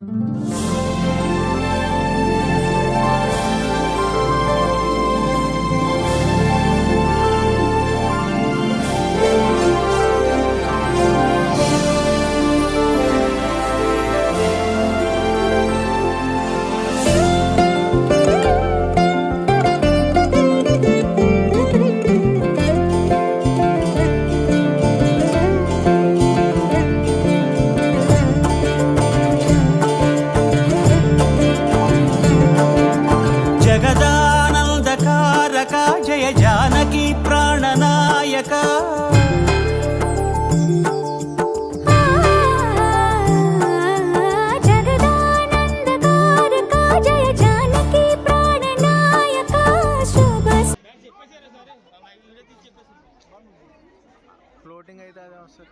Música ప్రాణనాయక జగదానందకారక జయ జానకి ప్రాణనాయక శుభ ఫ్లోటింగ్ అయితే అదే వస్తుంది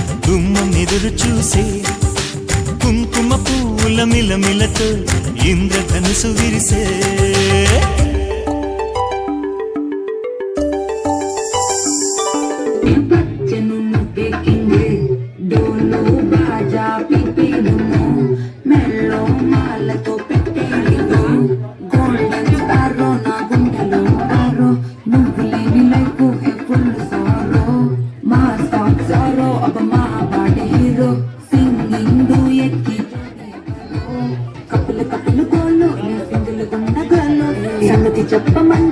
గుమ్మం ఎదురు చూసే కుంకుమ పూల మిలమిలతో ఇంద్రధనుసు విరిసే. పచ్చను సంగతి చెప్పమని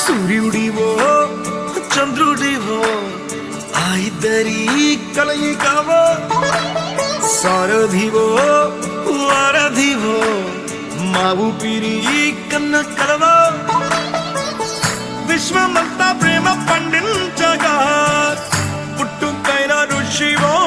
సూర్యుడివో చంద్రుడివో ఆ ఇద్దరి కలయికవో సారథివో వారధివో మా ఊపిరి కన్న కలవో. విశ్వమంతా ప్రేమ పండించగా she won't